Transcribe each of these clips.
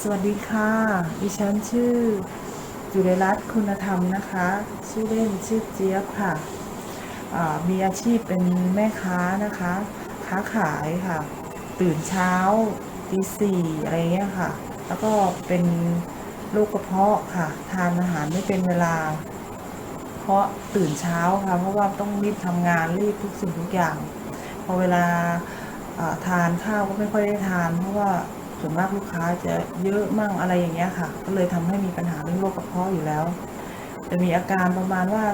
สวัสดีค่ะ ดิฉันชื่อจุลรัตน์คุณธรรมนะคะ ชื่อเล่นชื่อเจี๊ยบค่ะ มีอาชีพเป็นแม่ค้านะคะ ค้าขายค่ะ ตื่นเช้าตีสี่อะไรเงี้ยค่ะ แล้วก็เป็นโรคกระเพาะค่ะ ทานอาหารไม่เป็นเวลา เพราะตื่นเช้าค่ะ เพราะว่าต้องรีบทำงานรีบทุกสิ่งทุกอย่าง พอเวลาทานข้าวก็ไม่ค่อยได้ทาน เพราะว่า ส่วนมากลูกค้าจะเยอะมั่งอะไรอย่างเงี้ยค่ะ ก็เลยทำให้มีปัญหาเรื่องโรคกระเพาะอยู่แล้ว จะมีอาการประมาณว่า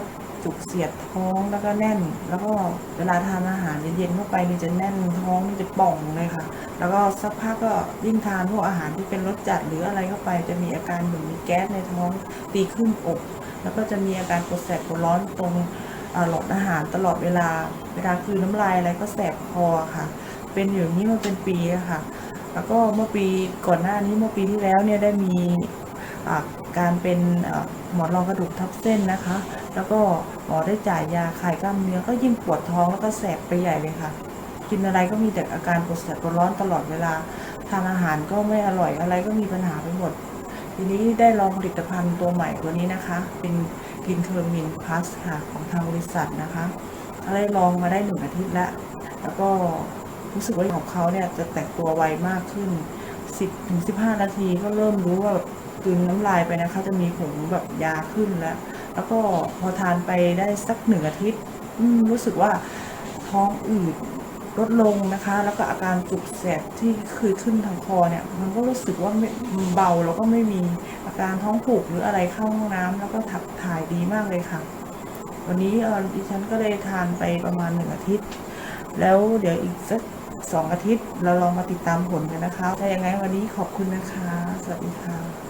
จุกเสียดท้องแล้วก็แน่น แล้วก็เวลาทานอาหารเย็นๆเข้าไปนี่จะแน่นท้องนี่จะป่องเลยค่ะ แล้วก็สักพักก็ยิ่งทานพวกอาหารที่เป็นรสจัดหรืออะไรเข้าไป จะมีอาการเหมือนมีแก๊สในท้องตีขึ้นอก แล้วก็จะมีอาการปวดแสบปวดร้อนตรงหลอดอาหารตลอดเวลา เวลาคือน้ำลายอะไรก็แสบคอค่ะ เป็นอยู่างนี้มาเป็นปีค่ะ แล้วก็เมื่อปีก่อนหน้านี้เมื่อปีที่แล้วเนี่ยได้มีการเป็นหมอนรองกระดูกทับเส้นนะคะ แล้วก็หมอได้จ่ายยาคลายกล้ามเนื้อก็ยิ่งปวดท้องแล้วก็แสบไปใหญ่เลยค่ะ กินอะไรก็มีแต่อาการปวดแสบปวดร้อนตลอดเวลา ทานอาหารก็ไม่อร่อยอะไรก็มีปัญหาไปหมด ทีนี้ได้ลองผลิตภัณฑ์ตัวใหม่ตัวนี้นะคะ เป็นกินเคอร์มินพลัสค่ะของทางบริษัทนะคะได้ลองมาได้หนึ่งอาทิตย์แล้ว แล้วก็ รู้สึกว่าของเขาเนี่ยจะแตกตัวไวมากขึ้น 10ถึง15 นาทีก็เริ่มรู้ว่าแบบกืนน้ำลายไปนะคะจะมีผงแบบยาขึ้นแล้ว แล้วก็พอทานไปได้สักหนึ่งอาทิตย์รู้สึกว่าท้องอืดลดลงนะคะ แล้วก็อาการจุกแสบที่เคยขึ้นทางคอเนี่ย มันก็รู้สึกว่าเบาแล้วก็ไม่มีอาการท้องผูกหรืออะไรเข้าห้องน้ำแล้วก็ถับถ่ายดีมากเลยค่ะ วันนี้ออดิฉันก็เลยทานไปประมาณหนึ่งอาทิตย์ แล้วเดี๋ยวอีกสัก สองอาทิตย์ เราลองมาติดตามผลกันนะคะ ถ้าอย่างไงวันนี้ขอบคุณนะคะ สวัสดีค่ะ